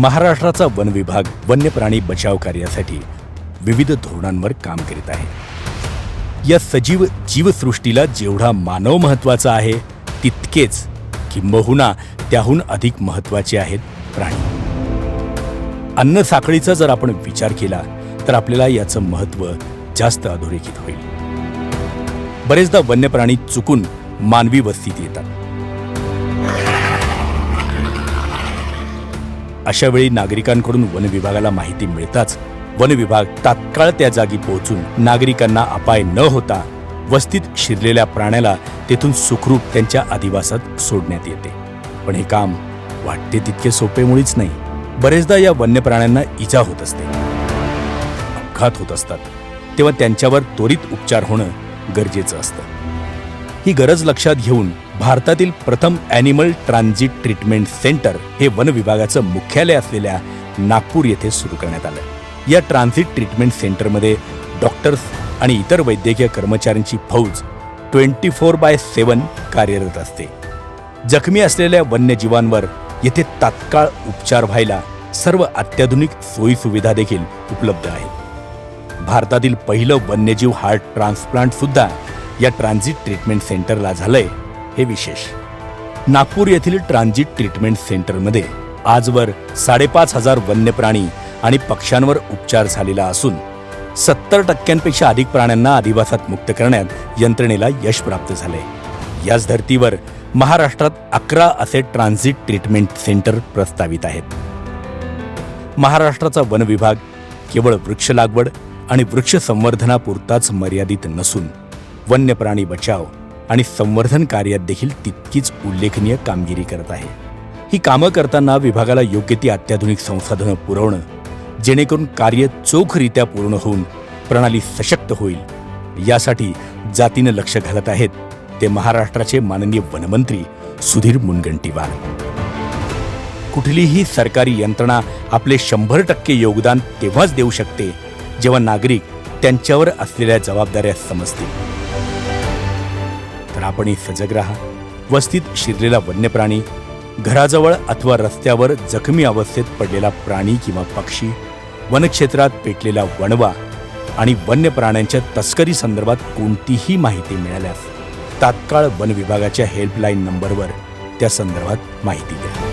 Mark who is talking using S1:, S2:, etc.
S1: महाराष्ट्राचा वन विभाग वन्य प्राणी बचाव कार्यासाठी विविध धोरणांवर काम करीत आहे. या सजीव जीवसृष्टीला जेवढा मानव महत्त्वाचा आहे तितकेच किंबहुना त्याहून अधिक महत्त्वाचे आहेत प्राणी. अन्न साखळीचा जर आपण विचार केला तर आपल्याला याचं महत्त्व जास्त अधोरेखित होईल. बरेचदा वन्य प्राणी चुकून मानवी वस्तीत येतात. अशा वेळी नागरिकांकडून वन विभागाला माहिती मिळताच वन विभाग तात्काळ त्या जागी पोहोचून नागरिकांना अपाय न होता वस्तीत शिरलेल्या प्राण्याला तेथून सुखरूप त्यांच्या अधिवासात सोडण्यात येते. पण हे काम वाटते तितके सोपे मुळीच नाही. बरेचदा या वन्य प्राण्यांना इजा होत असते. अपघात होत असतात. तेव्हा त्यांच्यावर त्वरित उपचार होणं गरजेचं असतं. ही गरज लक्षात घेऊन भारतातील प्रथम ॲनिमल ट्रान्झिट ट्रीटमेंट सेंटर हे वन विभागाचं मुख्यालय असलेल्या नागपूर येथे सुरू करण्यात आलं. या ट्रान्झिट ट्रीटमेंट सेंटरमध्ये डॉक्टर्स आणि इतर वैद्यकीय कर्मचाऱ्यांची फौज ट्वेंटी फोर बाय सेवन कार्यरत असते. जखमी असलेल्या वन्यजीवांवर येथे तात्काळ उपचार व्हायला सर्व अत्याधुनिक सोयीसुविधा देखील उपलब्ध आहेत. भारतातील पहिलं वन्यजीव हार्ट ट्रान्सप्लांट सुद्धा या ट्रान्झिट ट्रीटमेंट सेंटरला झालंय. हे विशेष. नागपूर येथील ट्रान्झिट ट्रीटमेंट सेंटरमध्ये आजवर साडेपाच हजार वन्य प्राणी आणि पक्ष्यांवर उपचार झालेला असून सत्तर टक्क्यांपेक्षा अधिक प्राण्यांना अधिवासात मुक्त करण्यात यंत्रणेला यश प्राप्त झाले याच धर्तीवर महाराष्ट्रात अकरा असे ट्रान्झिट ट्रीटमेंट सेंटर प्रस्तावित आहेत. महाराष्ट्राचा वन विभाग केवळ वृक्ष लागवड आणि वृक्ष संवर्धनापुरताच मर्यादित नसून वन्य प्राणी बचाव आणि संवर्धन कार्यात देखील तितकीच उल्लेखनीय कामगिरी करत आहे. ही कामं करताना विभागाला योग्य ती अत्याधुनिक संसाधनं पुरवणं जेणेकरून कार्य चोखरित्या पूर्ण होऊन प्रणाली सशक्त होईल यासाठी जातीनं लक्ष घालत आहेत ते महाराष्ट्राचे माननीय वनमंत्री सुधीर मुनगंटीवार. कुठलीही सरकारी यंत्रणा आपले शंभर टक्के योगदान तेव्हाच देऊ शकते जेव्हा नागरिक त्यांच्यावर असलेल्या जबाबदाऱ्या समजतील. तर आपणही सजग राहा वस्तीत शिरलेला वन्य प्राणी घराजवळ अथवा रस्त्यावर जखमी अवस्थेत पडलेला प्राणी किंवा पक्षी वनक्षेत्रात पेटलेला वणवा आणि वन्य प्राण्यांच्या तस्करी संदर्भात कोणतीही माहिती मिळाल्यास तात्काळ वन विभागाच्या हेल्पलाईन नंबरवर त्या संदर्भात माहिती द्या.